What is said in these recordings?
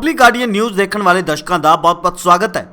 Public guardian news ਦੇਖਣ ਵਾਲੇ ਦਰਸ਼ਕਾਂ ਦਾ ਬਹੁਤ-ਬਹੁਤ ਸਵਾਗਤ ਹੈ।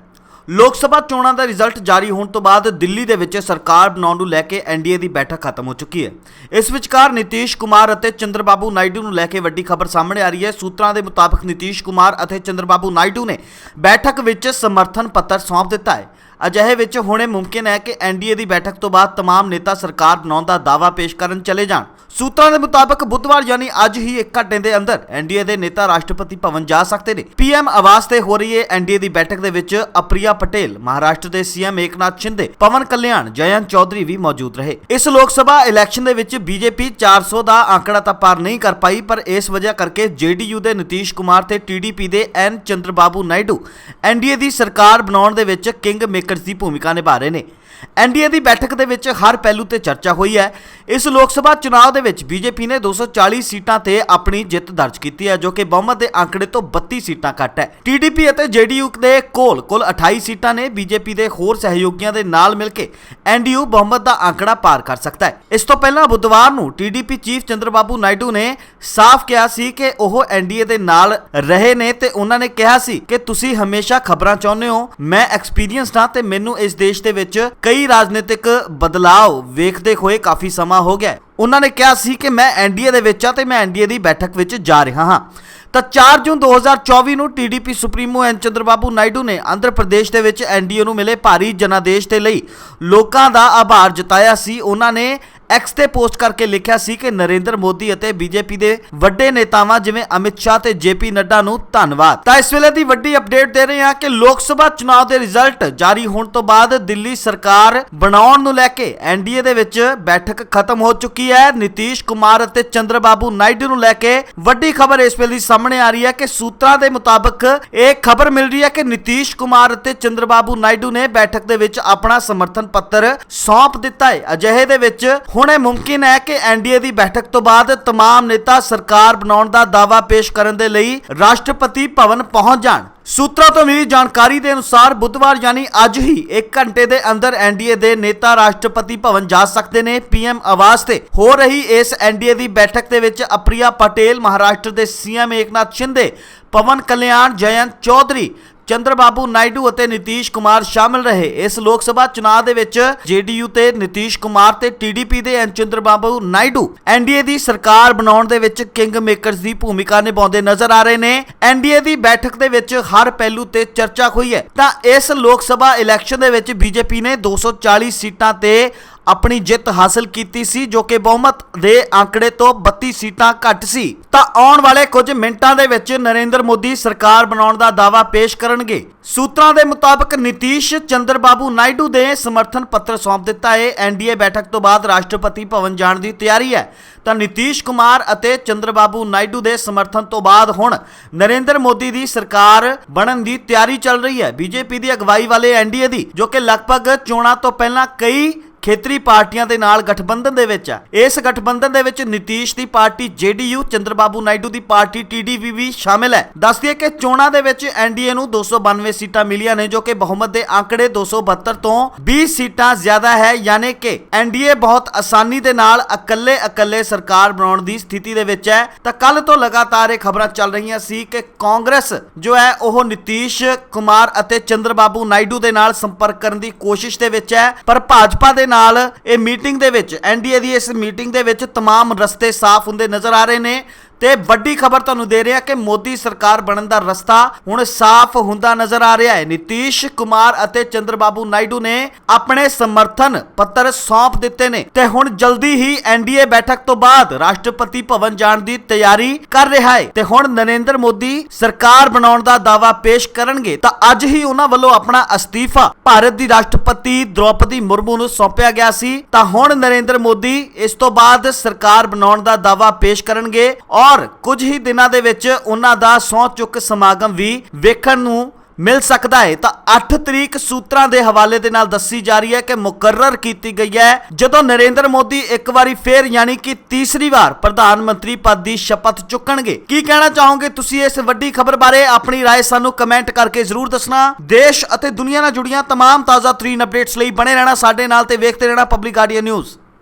ਲੋਕ ਸਭਾ ਚੋਣਾਂ ਦਾ ਰਿਜ਼ਲਟ ਜਾਰੀ ਹੋਣ ਤੋਂ ਬਾਅਦ ਦਿੱਲੀ ਦੇ ਵਿੱਚ ਸਰਕਾਰ ਬਣਾਉਣ ਨੂੰ ਲੈ ਕੇ ਐਨਡੀਏ ਦੀ ਬੈਠਕ ਖਤਮ ਹੋ ਚੁੱਕੀ ਹੈ। ਇਸ ਵਿਚਕਾਰ ਨਿਤੀਸ਼ ਕੁਮਾਰ ਅਤੇ ਚੰਦਰਬਾਬੂ ਨਾਇਡੂ ਨੂੰ ਲੈ ਕੇ ਵੱਡੀ ਖਬਰ ਸਾਹਮਣੇ ਆ ਰਹੀ ਹੈ। ਸੂਤਰਾਂ ਦੇ ਮੁਤਾਬਕ ਨਿਤੀਸ਼ ਕੁਮਾਰ ਅਤੇ ਚੰਦਰਬਾਬੂ ਨਾਇਡੂ ਨੇ ਬੈਠਕ ਵਿੱਚ ਸਮਰਥਨ ਪੱਤਰ ਸੌਂਪ ਦਿੱਤਾ ਹੈ। ਅਜਿਹੇ ਵਿੱਚ ਹੁਣੇ ਮੁਮਕਿਨ ਹੈ ਕਿ ਐਨਡੀਏ ਦੀ ਬੈਠਕ ਤੋਂ ਬਾਅਦ तमाम ਨੇਤਾ ਸਰਕਾਰ ਬਣਾਉਣ ਦਾ ਦਾਵਾ ਪੇਸ਼ ਕਰਨ ਚਲੇ ਜਾਣ। ਸੂਤਰਾਂ ਦੇ ਮੁਤਾਬਕ ਬੁੱਧਵਾਰ ਯਾਨੀ ਅੱਜ ਹੀ ਇੱਕ ਘੰਟੇ ਦੇ ਅੰਦਰ ਐਨਡੀਏ ਦੇ ਨੇਤਾ ਰਾਸ਼ਟਰਪਤੀ ਭਵਨ ਜਾ ਸਕਦੇ ਨੇ। ਪੀਐਮ ਆਵਾਸ ਤੇ ਹੋ ਰਹੀ ਹੈ ਐਨਡੀਏ ਦੀ ਬੈਠਕ ਦੇ ਵਿੱਚ ਅਪ੍ਰਿਆ ਪਟੇਲ, ਮਹਾਰਾਸ਼ਟਰ ਦੇ ਸੀਐਮ ਏਕਨਾਥ ਸ਼ਿੰਦੇ, ਪਵਨ ਕਲਿਆਣ, ਜਯੰਤ ਚੌਧਰੀ ਵੀ ਮੌਜੂਦ ਰਹੇ। ਇਸ ਲੋਕ ਸਭਾ ਇਲੈਕਸ਼ਨ ਦੇ ਵਿੱਚ ਬੀਜੇਪੀ 400 ਦਾ ਆંકੜਾ ਤਾਂ ਪਾਰ ਨਹੀਂ ਕਰ ਪਾਈ, ਪਰ ਇਸ ਵਜ੍ਹਾ ਕਰਕੇ ਜੇਡੀਯੂ ਦੇ ਨਤੀਸ਼ ਕੁਮਾਰ ਤੇ ਟੀਡੀਪੀ ਦੇ ਐਨ ਚੰਦਰਬਾਬੂ ਨਾਇਡੂ ਐਨਡੀਏ ਦੀ ਸਰਕਾਰ ਬਣਾਉਣ ਦੇ ਵਿੱਚ ਕਿੰਗ ਮੇਕਰਸ ਦੀ ਭੂਮਿਕਾ ਨਿਭਾ ਰਹੇ ਨੇ। ਐਨਡੀਏ ਦੀ ਬੈਠਕ ਦੇ ਵਿੱਚ ਹਰ ਪਹਿਲੂ ਤੇ ਚਰਚਾ ਹੋਈ ਹੈ। ਇਸ ਲੋਕ ਸਭਾ ਚੁਣਾਵ ਦੇ ਵਿੱਚ ਬੀਜੇਪੀ ਨੇ 240 ਸੀਟਾਂ ਤੇ ਆਪਣੀ ਜਿੱਤ ਦਰਜ ਕੀਤੀ ਹੈ, ਜੋ ਕਿ ਬਹੁਮਤ ਦੇ ਆંકੜੇ ਤੋਂ 32 ਸੀਟਾਂ ਘੱਟ ਹੈ। ਟੀਡੀਪੀ ਅਤੇ ਜੇਡੀਯੂ ਦੇ ਕੋਲ ਕੁੱਲ 28 ਸੀਟਾਂ ਨੇ ਬੀਜੇਪੀ ਦੇ ਹੋਰ ਸਹਿਯੋਗੀਆਂ ਦੇ ਨਾਲ ਮਿਲ ਕੇ ਐਨਡੀਯੂ ਬਹੁਮਤ ਦਾ ਆંકੜਾ ਪਾਰ ਕਰ ਸਕਦਾ ਹੈ। ਇਸ ਤੋਂ ਪਹਿਲਾਂ ਬੁੱਧਵਾਰ ਨੂੰ ਟੀਡੀਪੀ ਚੀਫ ਚੰਦਰਬਾਬੂ ਨਾਇਡੂ ਨੇ ਸਾਫ਼ ਕਿਹਾ ਸੀ ਕਿ ਉਹ ਐਨਡੀਏ ਦੇ ਨਾਲ ਰਹੇ ਨੇ ਤੇ ਉਹਨਾਂ ਨੇ ਕਿਹਾ ਸੀ ਕਿ ਤੁਸੀਂ ਹਮੇਸ਼ਾ ਖਬਰਾਂ ਚਾਹੁੰਦੇ ਹੋ, ਮੈਂ ਐਕਸਪੀਰੀਅੰਸ ਹਾਂ ਤੇ ਮੈਨੂੰ ਇਸ ਦੇਸ਼ ਦੇ ਵਿੱਚ ਕਈ ਰਾਜਨੀਤਿਕ ਬਦਲਾਅ ਵੇਖਦੇ ਹੋਏ ਕਾਫੀ ਸਮਾਂ ਹੋ ਗਿਆ ਉਹਨਾਂ ਨੇ ਕਿਹਾ ਸੀ ਕਿ ਮੈਂ ਐਨਡੀਏ ਦੇ ਵਿੱਚ ਆ ਤੇ ਮੈਂ ਐਨਡੀਏ ਦੀ ਬੈਠਕ ਵਿੱਚ ਜਾ ਰਿਹਾ ਹਾਂ। ਤਾਂ 4 ਜੂਨ 2024 ਨੂੰ TDP supremo N Chandrababu Naidu ਨੇ ਆਂਧਰ ਪ੍ਰਦੇਸ਼ ਦੇ ਵਿੱਚ ਐਨਡੀਏ ਨੂੰ ਮਿਲੇ ਭਾਰੀ ਜਨਾਦੇਸ਼ ਦੇ ਲਈ ਲੋਕਾਂ ਦਾ ਆਭਾਰ ਜਤਾਇਆ ਸੀ। ਉਹਨਾਂ ਨੇ ਐਕਸ ਤੇ ਪੋਸਟ ਕਰਕੇ ਲਿਖਿਆ ਸੀ ਕਿ ਨਰਿੰਦਰ ਮੋਦੀ ਅਤੇ ਬੀਜੇਪੀ ਦੇ ਵੱਡੇ ਨੇਤਾਵਾਂ ਜਿਵੇਂ ਅਮਿਤ ਸ਼ਾਹ ਤੇ ਜੇਪੀ ਨੱਡਾ ਨੂੰ ਧੰਨਵਾਦ। ਤਾਂ ਇਸ ਵੇਲੇ ਦੀ ਵੱਡੀ ਅਪਡੇਟ ਦੇ ਰਹੇ ਹਾਂ ਕਿ ਲੋਕ ਸਭਾ ਚੁਣਾਵ ਦੇ ਰਿਜ਼ਲਟ ਜਾਰੀ ਹੋਣ ਤੋਂ ਬਾਅਦ ਦਿੱਲੀ ਸਰਕਾਰ ਬਣਾਉਣ ਨੂੰ ਲੈ ਕੇ ਐਨਡੀਏ ਦੇ ਵਿੱਚ ਬੈਠਕ ਖਤਮ ਹੋ ਚੁੱਕੀ ਹੈ। ਨਿਤੀਸ਼ ਕੁਮਾਰ ਅਤੇ ਚੰਦਰਬਾਬੂ ਨਾਇਡੂ ਨੂੰ ਲੈ ਕੇ ਵੱਡੀ ਖਬਰ ਇਸ ਵੇਲੇ ਸਾਹਮਣੇ ਆ ਰਹੀ ਹੈ ਕਿ ਸੂਤਰਾਂ ਦੇ ਮੁਤਾਬਕ ਇਹ ਖਬਰ ਮਿਲ ਰਹੀ ਹੈ ਕਿ ਨਿਤੀਸ਼ ਕੁਮਾਰ ਅਤੇ ਚੰਦਰਬਾਬੂ ਨਾਇਡੂ ਨੇ ਬੈਠਕ ਦੇ ਵਿੱਚ ਆਪਣਾ ਸਮਰਥਨ ਪੱਤਰ ਸੌਂਪ ਦਿੱਤਾ ਹੈ। ਅਜਿਹੇ ਦੇ ਵਿੱਚ ਹੁਣ ਇਹ ਮੁਮਕਿਨ ਹੈ ਕਿ ਐਨਡੀਏ ਦੀ ਬੈਠਕ ਤੋਂ ਬਾਅਦ तमाम ਨੇਤਾ ਸਰਕਾਰ ਬਣਾਉਣ ਦਾ ਦਾਅਵਾ ਪੇਸ਼ ਕਰਨ ਦੇ ਲਈ ਰਾਸ਼ਟਰਪਤੀ ਭਵਨ ਪਹੁੰਚ ਜਾਣ ਸੂਤਰਾਂ ਤੋਂ ਮਿਲੀ ਜਾਣਕਾਰੀ ਦੇ ਅਨੁਸਾਰ ਬੁੱਧਵਾਰ ਯਾਨੀ ਅੱਜ ਹੀ 1 ਘੰਟੇ ਦੇ ਅੰਦਰ ਐਨਡੀਏ ਦੇ ਨੇਤਾ ਰਾਸ਼ਟਰਪਤੀ ਭਵਨ ਜਾ ਸਕਦੇ ਨੇ ਪੀਐਮ ਆਵਾਸ ਤੇ ਹੋ ਰਹੀ ਇਸ ਐਨਡੀਏ ਦੀ ਬੈਠਕ ਦੇ ਵਿੱਚ ਅਪ੍ਰਿਆ ਪਟੇਲ ਮਹਾਰਾਸ਼ਟਰ ਦੇ ਸੀਐਮ ਏਕਨਾਥ ਸ਼ਿੰਦੇ ਪਵਨ ਕਲਿਆਣ ਜਯੰਤ ਚੌਧਰੀ ਚੰਦਰਬਾਬੂ ਨਾਇਡੂ ਅਤੇ ਨਿਤੀਸ਼ ਕੁਮਾਰ ਸ਼ਾਮਲ ਰਹੇ। ਇਸ ਲੋਕ ਸਭਾ ਚੁਣਾਵ ਦੇ ਵਿੱਚ ਜੇਡੀਯੂ ਤੇ ਨਿਤੀਸ਼ ਕੁਮਾਰ ਤੇ ਟੀਡੀਪੀ ਦੇ ਐਨ ਚੰਦਰਬਾਬੂ ਨਾਇਡੂ ਐਨਡੀਏ ਦੀ ਸਰਕਾਰ ਬਣਾਉਣ ਦੇ ਵਿੱਚ ਕਿੰਗ ਮੇਕਰਸ ਦੀ ਭੂਮਿਕਾ ਨਿਭਾਉਂਦੇ ਨਜ਼ਰ ਆ ਰਹੇ ਨੇ। ਐਨਡੀਏ ਦੀ ਬੈਠਕ ਦੇ ਵਿੱਚ ਹਰ ਪਹਿਲੂ ਤੇ ਚਰਚਾ ਹੋਈ ਹੈ। ਤਾਂ ਇਸ ਲੋਕ ਸਭਾ ਇਲੈਕਸ਼ਨ ਦੇ ਵਿੱਚ ਬੀਜੇਪੀ ਨੇ 240 ਸੀਟਾਂ ਤੇ ਆਪਣੀ ਜਿੱਤ ਹਾਸਲ ਕੀਤੀ ਸੀ, ਜੋ ਕਿ ਬਹੁਮਤ ਦੇ ਅੰਕੜੇ ਤੋਂ 32 ਸੀਟਾਂ ਘੱਟ ਸੀ। ਤਾਂ ਆਉਣ ਵਾਲੇ ਕੁਝ ਮਿੰਟਾਂ ਦੇ ਵਿੱਚ ਨਰਿੰਦਰ ਮੋਦੀ ਸਰਕਾਰ ਬਣਾਉਣ ਦਾ ਦਾਅਵਾ ਪੇਸ਼ ਕਰਨਗੇ। ਸੂਤਰਾਂ ਦੇ ਮੁਤਾਬਕ ਨਿਤੀਸ਼ ਚੰਦਰਬਾਬੂ ਨਾਇਡੂ ਦੇ ਸਮਰਥਨ ਪੱਤਰ ਸੌਂਪ ਦਿੱਤਾ ਹੈ। ਐਨਡੀਏ ਬੈਠਕ ਤੋਂ ਬਾਅਦ ਰਾਸ਼ਟਰਪਤੀ ਭਵਨ ਜਾਣ ਦੀ ਤਿਆਰੀ ਹੈ। ਤਾਂ ਨਿਤੀਸ਼ ਕੁਮਾਰ ਅਤੇ ਚੰਦਰ ਬਾਬੂ ਨਾਇਡੂ ਦੇ ਸਮਰਥਨ ਤੋਂ ਬਾਅਦ ਹੁਣ ਨਰਿੰਦਰ ਮੋਦੀ ਦੀ ਸਰਕਾਰ ਬਣਨ ਦੀ ਤਿਆਰੀ ਚੱਲ ਰਹੀ ਹੈ। ਬੀਜੇਪੀ ਦੀ ਅਗਵਾਈ ਵਾਲੇ ਐਨਡੀਏ ਦੀ, ਜੋ ਕਿ ਲਗਭਗ ਚੋਣਾਂ ਤੋਂ ਪਹਿਲਾਂ ਕਈ ਖੇਤਰੀ ਪਾਰਟੀਆਂ ਦੇ ਨਾਲ ਗਠਬੰਧਨ ਦੇ ਵਿੱਚ ਹੈ ਇਸ ਗਠਬੰਧਨ ਦੇ ਵਿੱਚ ਨਿਤੀਸ਼ ਦੀ ਪਾਰਟੀ ਜੇਡੀਯੂ, ਚੰਦਰਬਾਬੂ ਨਾਇਡੂ ਦੀ ਪਾਰਟੀ ਟੀਡੀਪੀ ਵੀ ਸ਼ਾਮਿਲ ਹੈ। ਦੱਸਦੀਏ ਕਿ ਚੋਣਾਂ ਦੇ ਵਿੱਚ ਐਨਡੀਏ ਨੂੰ 292 ਸੀਟਾਂ ਮਿਲੀਆਂ ਨੇ, ਜੋ ਕਿ ਬਹੁਮਤ ਦੇ ਆંકੜੇ 272 ਤੋਂ 20 ਸੀਟਾਂ ਜ਼ਿਆਦਾ ਹੈ। ਯਾਨੀ ਕਿ ਐਨਡੀਏ ਬਹੁਤ ਆਸਾਨੀ ਦੇ ਨਾਲ ਇਕੱਲੇ ਇਕੱਲੇ ਸਰਕਾਰ ਬਣਾਉਣ ਦੀ ਸਥਿਤੀ ਦੇ ਵਿੱਚ ਹੈ। ਤਾਂ ਕੱਲ ਤੋਂ ਲਗਾਤਾਰ ਇਹ ਖਬਰਾਂ ਚੱਲ ਰਹੀਆਂ ਸੀ ਕਿ ਕਾਂਗਰਸ ਜੋ ਹੈ, ਉਹ ਨਿਤੀਸ਼ ਕੁਮਾਰ ਅਤੇ ਚੰਦਰਬਾਬੂ ਨਾਇਡੂ ਦੇ ਨਾਲ ਸੰਪਰਕ ਕਰਨ ਦੀ ਕੋਸ਼ਿਸ਼ ਦੇ ਵਿੱਚ ਹੈ। ਪਰ ਭਾਜਪਾ ਦੇ ਨਾਲ ਇਹ ਮੀਟਿੰਗ ਦੇ ਵਿੱਚ ਐਨਡੀਏ ਦੀ ਇਸ ਮੀਟਿੰਗ ਦੇ ਵਿੱਚ तमाम ਰਸਤੇ ਸਾਫ਼ ਹੁੰਦੇ ਨਜ਼ਰ ਆ ਰਹੇ ਨੇ ਤੇ ਵੱਡੀ ਖਬਰ ਤੁਹਾਨੂੰ ਦੇ ਰਿਹਾ ਕਿ ਮੋਦੀ ਸਰਕਾਰ ਬਣਨ ਦਾ ਰਸਤਾ ਹੁਣ ਸਾਫ਼ ਹੁੰਦਾ ਨਜ਼ਰ ਆ ਰਿਹਾ ਹੈ। ਨਿਤੀਸ਼ ਕੁਮਾਰ ਅਤੇ ਚੰਦਰਬਾਬੂ ਨਾਇਡੂ ਨੇ ਆਪਣੇ ਸਮਰਥਨ ਪੱਤਰ ਸੌਂਪ ਦਿੱਤੇ ਨੇ ਤੇ ਹੁਣ ਜਲਦੀ ਹੀ ਐਨਡੀਏ ਬੈਠਕ ਤੋਂ ਬਾਅਦ ਰਾਸ਼ਟਰਪਤੀ ਭਵਨ ਜਾਣ ਦੀ ਤਿਆਰੀ ਕਰ ਰਿਹਾ ਹੈ। ਤੇ ਹੁਣ ਨਰਿੰਦਰ ਮੋਦੀ ਸਰਕਾਰ ਬਣਾਉਣ ਦਾ ਦਾਅਵਾ ਪੇਸ਼ ਕਰਨਗੇ ਤਾਂ ਅੱਜ ਹੀ ਉਹਨਾਂ ਵੱਲੋਂ ਆਪਣਾ ਅਸਤੀਫਾ ਭਾਰਤ ਦੀ ਰਾਸ਼ਟਰਪਤੀ ਦ੍ਰੋਪਦੀ ਮੁਰਮੂ ਨੂੰ ਸੌਂਪਿਆ ਗਿਆ ਸੀ। ਤਾਂ ਹੁਣ ਨਰਿੰਦਰ ਮੋਦੀ ਇਸ ਤੋਂ ਬਾਅਦ ਸਰਕਾਰ ਬਣਾਉਣ ਦਾ ਦਾਅਵਾ ਪੇਸ਼ ਕਰਨਗੇ ਔਰ ਕੁਝ ਹੀ ਦਿਨਾਂ ਦੇ ਵਿੱਚ ਉਹਨਾਂ ਦਾ ਸਹੁੰ ਚੁੱਕ ਸਮਾਗਮ ਵੀ ਵੇਖਣ ਨੂੰ ਮਿਲ ਸਕਦਾ ਹੈ ਤਾਂ 8 ਤਰੀਕ ਸੂਤਰਾਂ ਦੇ ਹਵਾਲੇ ਦੇ ਨਾਲ ਦੱਸੀ ਜਾ ਰਹੀ ਹੈ ਕਿ ਮੁਕਰਰ ਕੀਤੀ ਗਈ ਹੈ ਜਦੋਂ ਨਰਿੰਦਰ ਮੋਦੀ ਇੱਕ ਵਾਰੀ ਫੇਰ ਯਾਨੀ ਕਿ ਤੀਸਰੀ ਵਾਰ ਪ੍ਰਧਾਨ ਮੰਤਰੀ ਪਦ ਦੀ ਸ਼ਪਥ ਚੁੱਕਣਗੇ ਕੀ ਕਹਿਣਾ ਚਾਹੋਗੇ ਤੁਸੀਂ ਇਸ ਵੱਡੀ ਖਬਰ ਬਾਰੇ ਆਪਣੀ رائے ਸਾਨੂੰ ਕਮੈਂਟ ਕਰਕੇ ਜ਼ਰੂਰ ਦੱਸਣਾ ਦੇਸ਼ ਅਤੇ ਦੁਨੀਆ ਨਾਲ ਜੁੜੀਆਂ तमाम ਤਾਜ਼ਾ ਤਰੀਨ ਅਪਡੇਟਸ ਲਈ ਬਣੇ ਰਹਿਣਾ ਸਾਡੇ ਨਾਲ ਤੇ ਵੇਖਦੇ ਰਹਿਣਾ ਪਬਲਿਕ ਗਾਰਡੀਅਨ ਨਿਊਜ਼